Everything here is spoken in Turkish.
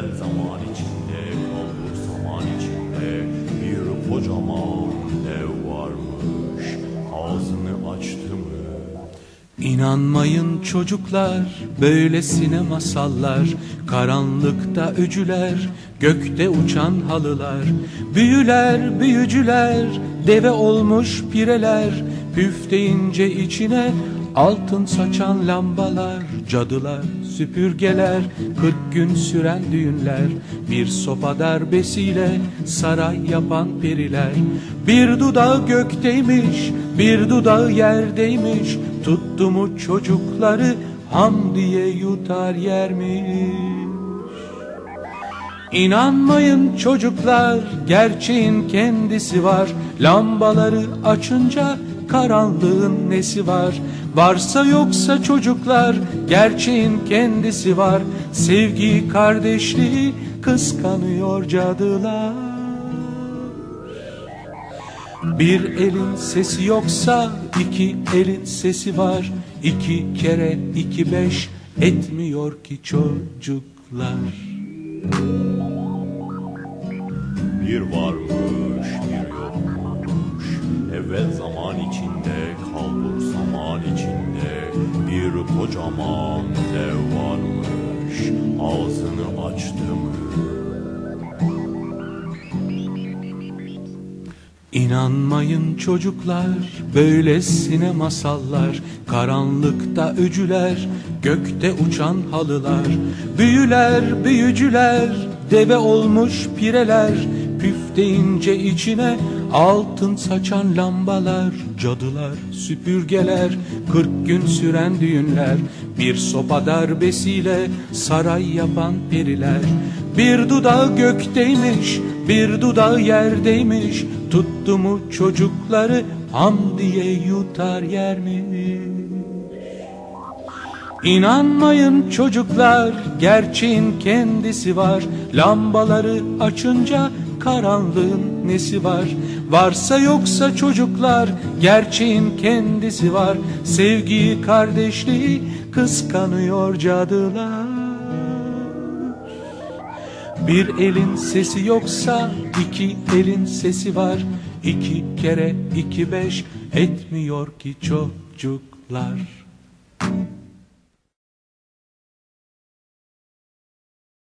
zaman içinde kalbur zaman içinde. Bir kocaman dev varmış. Ağzını açtı mı? İnanmayın çocuklar, böylesine masallar, karanlıkta öcüler, gökte uçan halılar, büyüler, büyücüler, deve olmuş pireler, püf deyince içine altın saçan lambalar, cadılar, süpürgeler, kırk gün süren düğünler, bir sopa darbesiyle saray yapan periler, bir dudağı gökteymiş, bir dudağı yerdeymiş, tuttu mu çocukları ham diye yutar yermiş. İnanmayın çocuklar, gerçeğin kendisi var. Lambaları açınca karanlığın nesi var? Varsa yoksa çocuklar, gerçeğin kendisi var. Sevgi, kardeşliği kıskanıyor cadılar. Bir elin sesi yoksa iki elin sesi var. İki kere iki beş etmiyor ki çocuklar. Bir varmış bir yokmuş Evvel zaman içinde kalbur zaman içinde. Bir kocaman dev varmış Ağzını açtı mı İnanmayın çocuklar, böylesine masallar, karanlıkta öcüler, gökte uçan halılar, büyüler, büyücüler, deve olmuş pireler, püf deyince içine altın saçan lambalar, cadılar, süpürgeler, kırk gün süren düğünler, bir sopa darbesiyle saray yapan periler, bir dudağı gökteymiş, bir dudağı yerdeymiş, tuttu mu çocukları ham diye yutar yermiş. İnanmayın çocuklar, gerçeğin kendisi var. Lambaları açınca karanlığın nesi var? Varsa yoksa çocuklar, gerçeğin kendisi var. Sevgiyi, kardeşliği kıskanıyor cadılar. Bir elin sesi yoksa iki elin sesi var. İki kere iki beş etmiyor ki çocuklar.